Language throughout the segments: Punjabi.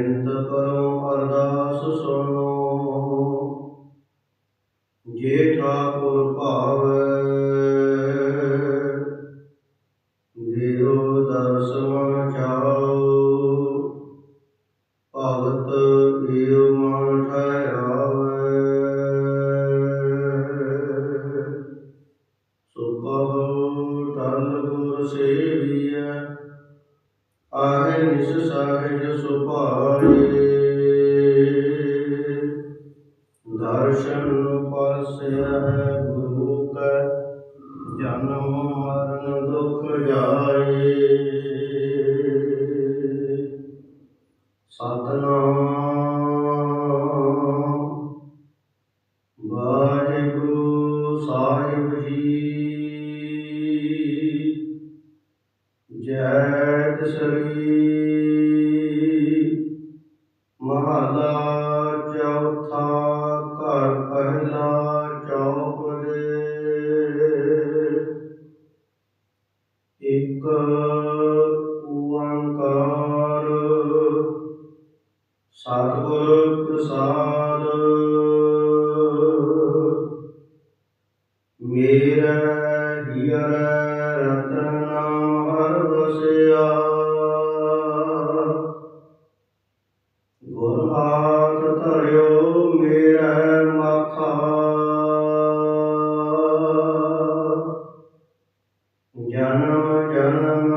ਬੇਨਤ ਕਰੋ, ਅਰਦਾਸ ਸੁਣੋ। ਜੇ ਠਾਕੁਰ ਭਾਵੈ ਦਿਓ ਦਰਸ਼ਨ ਚਾਓ। ਭਗਤ ਏਉ ਮਨ ਠਹਿਰਾਵੈ। ਸੋ ਕਹੋ ਗੁਰ ਸੇਵੀਐ। ਆਹੇ ਨਿਸ ਸਾਹਿਜ ਸੁਭਾਏ ਦਰਸ਼ਨ ਪਰਸੈ ਗੁਰੂ ਕੈ ਜਨਮ ਮਰਨ ਦੁਖ ਜਾਏ। ਸਤਨਾਮ ਜੈ ਤਸਰੀ ਮਹਲਾ ਜਨਮ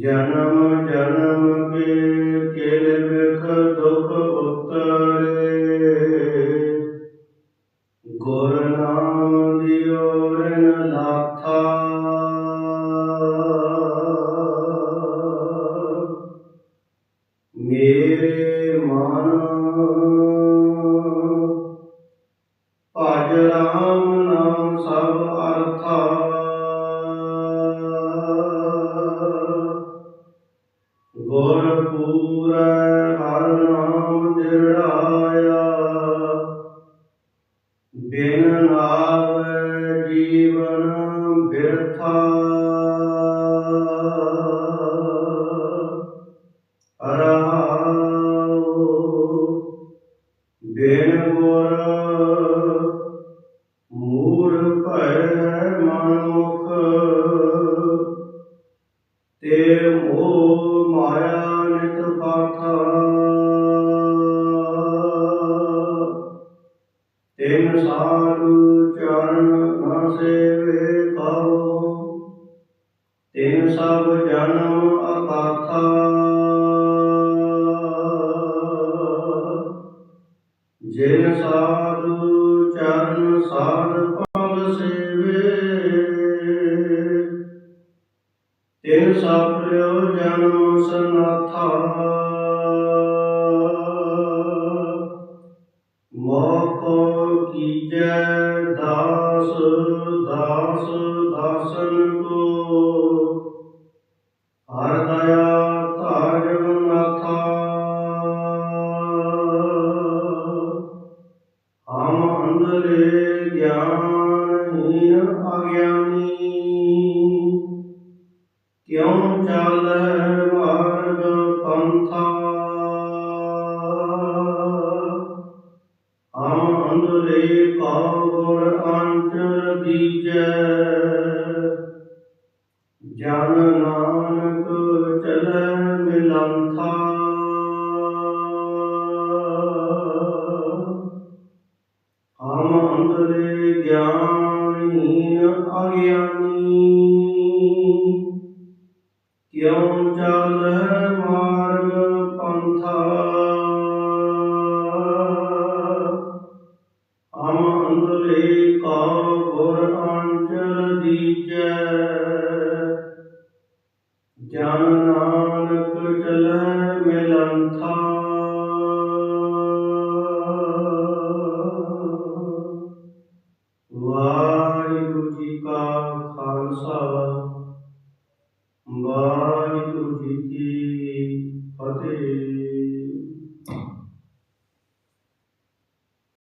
ਜਨਮ ਜਨਮ ਗੁਰ ਪੂਰੈ ਹਰ ਸਾਧੂ ਚਰਨ ਨ ਸੇਵੇ ਕਉ ਤਿਨ ਸਭ ਜਨਮ ਅਕਾਥਾ ਜਿਨ ਸਾਧੂ ਚਰਨ ਸਾਧ ਭਗ ਸੇਵੇ। ਤਿਨ ਸਾਪਰਿਓ ਜਨਮ ਸਨਾਥਾ। ਕੀਜੈ ਦਾਸ ਦਾਸ ਦਾਸਨ ਜਨ ਨਾਨਕ ਚਲੈ ਮਿਲੰਥਾ। ਹਮ ਅੰਤਰੇ ਗਿਆਨਹੀਨ ਅਗਿਆਨੀ। ਕਿਉ ਚਲੈ ਮਾਰਗ ਪੰਥਾ? ਜਨ ਨਾਨਕ ਚਲਨ ਮਿਲੰਥਾ